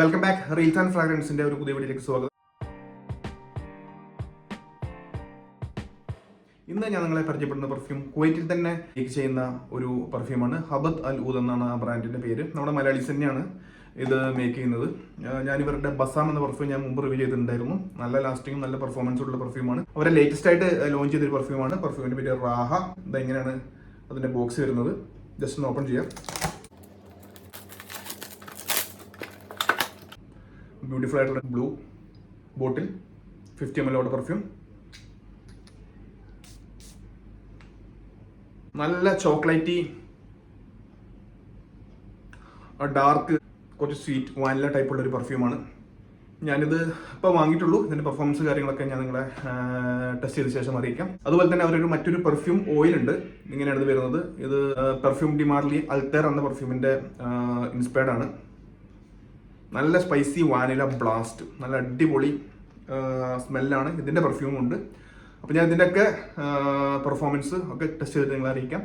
Welcome back reels and ഫ്രാഗ്രൻസിന്റെ ഒരു പുതിയ വീഡിയോയിലേക്ക് സ്വാഗതം. ഇന്ന് ഞാൻ നിങ്ങളെ പരിചയപ്പെടുന്ന പെർഫ്യൂം കുവൈറ്റിൽ തന്നെ ലീക്ക് ചെയ്യുന്ന ഒരു പെർഫ്യൂമാണ് ഹബത് അൽ ഊദ് എന്നാണ് ആ ബ്രാൻഡിന്റെ പേര്. നമ്മുടെ മലയാളീസ് തന്നെയാണ് ഇത് മേക്ക് ചെയ്യുന്നത്. ഞാൻ ഇവരുടെ ബസാം എന്ന പെർഫ്യൂം ഞാൻ മുമ്പ് റിവ്യൂ ചെയ്തിട്ടുണ്ടായിരുന്നു. നല്ല ലാസ്റ്റിങ്ങും നല്ല പെർഫോമൻസ് ഉള്ള പെർഫ്യൂമാണ് അവരെ ലേറ്റസ്റ്റ് ആയിട്ട് ലോഞ്ച് ചെയ്തൊരു പെർഫ്യൂമാണ് പെർഫ്യൂമിന്റെ പേര് റാഹ ഇതെങ്ങനെയാണ് അതിന്റെ ബോക്സ് വരുന്നത്? ജസ്റ്റ് ഒന്ന് ഓപ്പൺ ചെയ്യാം. ബ്യൂട്ടിഫുൾ ആയിട്ടുള്ള blue bottle fifty M L എല്ലോടെ perfume നല്ല ചോക്ലേറ്റി ഡാർക്ക് കുറച്ച് സ്വീറ്റ് വാനില ടൈപ്പുള്ള ഒരു പെർഫ്യൂമാണ് ഞാനിത് ഇപ്പോൾ വാങ്ങിയിട്ടുള്ളൂ. ഇതിന്റെ പെർഫോമൻസ് കാര്യങ്ങളൊക്കെ ഞാൻ നിങ്ങളെ ടെസ്റ്റ് ചെയ്ത ശേഷം അറിയിക്കാം. അതുപോലെ തന്നെ അവരൊരു മറ്റൊരു പെർഫ്യൂം ഓയിൽ ഉണ്ട്. ഇങ്ങനെയാണ് ഇത് വരുന്നത്. ഇത് പെർഫ്യൂം ഡിമാർലി അൾട്ടർ എന്ന പെർഫ്യൂമിന്റെ ഇൻസ്പയർഡ് ആണ്. നല്ല സ്പൈസി വാനില ബ്ലാസ്റ്റ് നല്ല അടിപൊളി സ്മെല്ലാണ് ഇതിന്റെ പെർഫ്യൂമുണ്ട് അപ്പോൾ ഞാൻ ഇതിന്റെയൊക്കെ പെർഫോമൻസ് ഒക്കെ ടെസ്റ്റ് ചെയ്തിട്ട് നിങ്ങളെ അറിയിക്കാം.